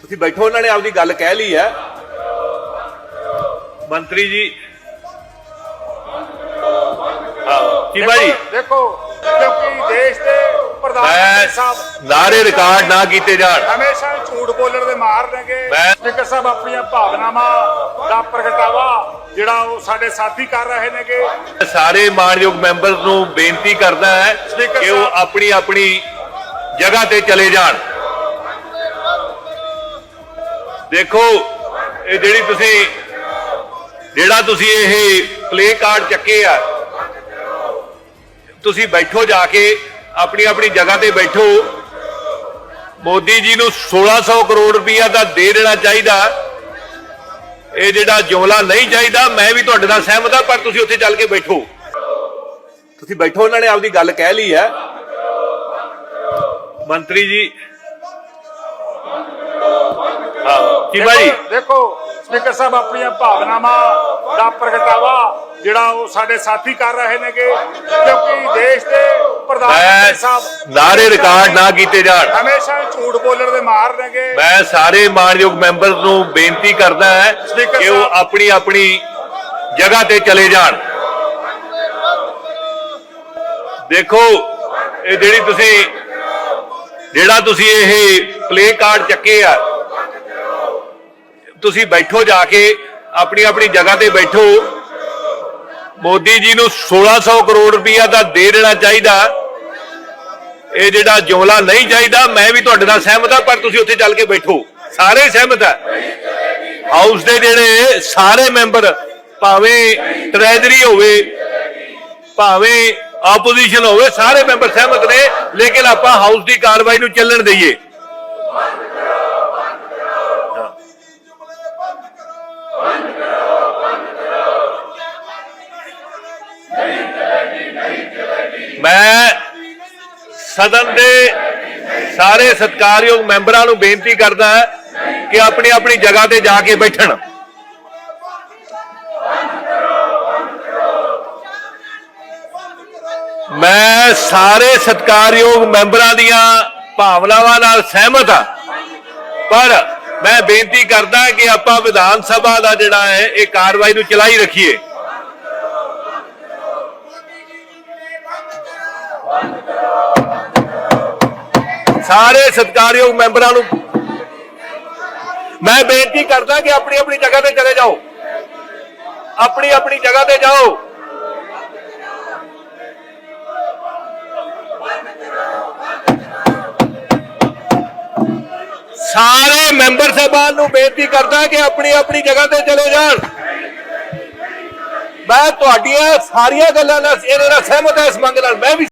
ਤੁਸੀਂ ਬੈਠੋ ਉਹਨਾਂ ਨੇ ਆਪਦੀ ਗੱਲ ਕਹਿ ਲਈ ਹੈ। ਮੰਤਰੀ ਜੀ। ਕੀ ਭਾਈ ਦੇਖੋ ਕਿਉਂਕਿ ਦੇਸ਼ ਦੇ ਪ੍ਰਧਾਨ ਮੰਤਰੀ ਸਾਹਿਬ ਨਾਰੇ ਰਿਕਾਰਡ ਨਾ ਕੀਤੇ ਜਾਣ। ਹਮੇਸ਼ਾ ਹੀ ਝੂਠ ਬੋਲਣ ਦੇ ਮਾਰ ਨੇਗੇ ਮੈਂ- ਸਪੀਕਰ ਸਾਹਿਬ ਆਪਣੀਆਂ ਭਾਵਨਾਵਾਂ ਦਾ ਪ੍ਰਗਟਾਵਾ ਜਿਹੜਾ ਉਹ ਸਾਡੇ ਸਾਥੀ ਕਰ ਰਹੇ ਨੇਗੇ। ਸਾਰੇ ਮਾਨਯੋਗ ਮੈਂਬਰ ਨੂੰ ਬੇਨਤੀ ਕਰਦਾ ਹੈ ਕਿ ਉਹ। ਆਪਣੀ ਆਪਣੀ ਜਗ੍ਹਾ ਤੇ ਚਲੇ ਜਾਣ। ਦੇਖੋ, ਇਹ ਜਿਹੜੀ ਤੁਸੀਂ, ਜਿਹੜਾ ਤੁਸੀਂ ਇਹ ਪਲੇ ਕਾਰਡ ਚੱਕੇ ਆ, ਤੁਸੀਂ ਬੈਠੋ ਜਾ ਕੇ, ਆਪਣੀ ਆਪਣੀ ਜਗ੍ਹਾ ਤੇ ਬੈਠੋ। ਮੋਦੀ ਜੀ ਨੂੰ 1600 ਕਰੋੜ ਰੁਪਈਆ ਦਾ ਦੇ ਦੇਣਾ ਚਾਹੀਦਾ। ਇਹ ਜਿਹੜਾ ਜੁਮਲਾ ਨਹੀਂ ਚਾਹੀਦਾ, ਮੈਂ ਵੀ ਤੁਹਾਡੇ ਨਾਲ ਸਹਿਮਤ ਹਾਂ, ਪਰ ਤੁਸੀਂ ਉੱਥੇ ਚੱਲ ਕੇ ਬੈਠੋ। ਤੁਸੀਂ ਬੈਠੋ, ਉਹਨਾਂ ਨੇ ਆਪਦੀ ਗੱਲ ਕਹਿ ਲਈ ਹੈ। ਮੰਤਰੀ ਜੀ ਕੀ ਭਾਈ ਦੇਖੋ- ਸਪੀਕਰ ਸਾਹਿਬ ਆਪਣੀਆਂ ਭਾਵਨਾਵਾਂ ਦਾ ਪ੍ਰਗਟਾਵਾ ਜਿਹੜਾ ਉਹ ਸਾਡੇ ਸਾਥੀ ਕਰ ਰਹੇ ਨੇਗੇ ਕਿਉਂਕਿ ਦੇਸ਼ ਦੇ ਪ੍ਰਧਾਨ ਮੰਤਰੀ ਸਾਹਿਬ ਨਾਰੇ ਰਿਕਾਰਡ ਨਾ ਕੀਤੇ ਜਾਣ। ਹਮੇਸ਼ਾ ਝੂਠ ਬੋਲਣ ਦੇ ਮਾਰ ਨੇਗੇ। ਮੈਂ ਸਾਰੇ ਮਾਨਯੋਗ ਮੈਂਬਰ ਨੂੰ ਬੇਨਤੀ ਕਰਦਾ ਹੈ ਕਿ ਉਹ। ਆਪਣੀ ਆਪਣੀ ਜਗ੍ਹਾ ਤੇ ਚਲੇ ਜਾਣ। ਦੇਖੋ ਇਹ ਜਿਹੜੀ ਤੁਸੀਂ ਜਿਹੜਾ ਤੁਸੀਂ ਇਹ ਪਲੇ ਕਾਰਡ ਚੱਕੇ ਆ ਤੁਸੀਂ ਬੈਠੋ ਜਾ ਕੇ, ਆਪਣੀ ਆਪਣੀ ਜਗ੍ਹਾ ਤੇ ਬੈਠੋ। ਮੋਦੀ ਜੀ ਨੂੰ 1600 ਕਰੋੜ ਰੁਪਇਆ ਦਾ ਦੇ ਦੇਣਾ ਚਾਹੀਦਾ। ਇਹ ਜਿਹੜਾ ਜੁਮਲਾ ਨਹੀਂ ਚਾਹੀਦਾ, ਮੈਂ ਵੀ ਤੁਹਾਡੇ ਨਾਲ ਸਹਿਮਤ ਹਾਂ, ਪਰ ਤੁਸੀਂ ਉੱਥੇ ਚੱਲ ਕੇ ਬੈਠੋ। ਸਾਰੇ ਸਹਿਮਤ ਆ। ਹਾਊਸ ਦੇ ਜਿਹੜੇ ਸਾਰੇ ਮੈਂਬਰ, ਭਾਵੇਂ ਟ੍ਰੈਜਰੀ ਹੋਵੇ, ਭਾਵੇਂ ਆਪੋਜੀਸ਼ਨ ਹੋਵੇ, ਸਾਰੇ ਮੈਂਬਰ ਸਹਿਮਤ ਨੇ, ਲੇਕਿਨ ਆਪਾਂ ਹਾਊਸ ਦੀ ਕਾਰਵਾਈ ਨੂੰ ਚੱਲਣ ਦਈਏ। ਮੈਂ ਸਦਨ ਦੇ ਸਾਰੇ ਸਤਿਕਾਰਯੋਗ ਮੈਂਬਰਾਂ ਨੂੰ ਬੇਨਤੀ ਕਰਦਾ ਹੈ ਕਿ ਆਪਣੀ ਆਪਣੀ ਜਗ੍ਹਾ ਤੇ ਜਾ ਕੇ ਬੈਠਣ। ਮੈਂ ਸਾਰੇ ਸਤਿਕਾਰਯੋਗ ਮੈਂਬਰਾਂ ਦੀਆਂ ਭਾਵਨਾਵਾਂ ਨਾਲ ਸਹਿਮਤ ਹਾਂ। ਪਰ ਮੈਂ ਬੇਨਤੀ ਕਰਦਾ ਕਿ ਆਪਾਂ ਵਿਧਾਨ ਸਭਾ ਦਾ ਜਿਹੜਾ ਹੈ, ਇਹ ਕਾਰਵਾਈ ਨੂੰ ਚਲਾਈ ਰੱਖੀਏ। ਸਾਰੇ ਸਤਿਕਾਰਯੋਗ ਮੈਂਬਰਾਂ ਨੂੰ ਮੈਂ ਬੇਨਤੀ ਕਰਦਾ ਕਿ ਆਪਣੀ ਆਪਣੀ ਜਗ੍ਹਾ ਤੇ ਚਲੇ ਜਾਓ। ਆਪਣੀ ਆਪਣੀ ਜਗ੍ਹਾ ਤੇ ਜਾਓ। ਸਾਰੇ ਮੈਂਬਰ ਸਾਹਿਬਾਨ ਨੂੰ ਬੇਨਤੀ ਕਰਦਾ ਕਿ ਆਪਣੀ ਆਪਣੀ ਜਗ੍ਹਾ ਤੇ ਚਲੇ ਜਾਣ। ਮੈਂ ਤੁਹਾਡੀਆਂ ਸਾਰੀਆਂ ਗੱਲਾਂ ਨਾਲ ਇਹਦੇ ਨਾਲ ਸਹਿਮਤ ਹਾਂ ਇਸ ਮੰਗ ਨਾਲ। ਮੈਂ ਵੀ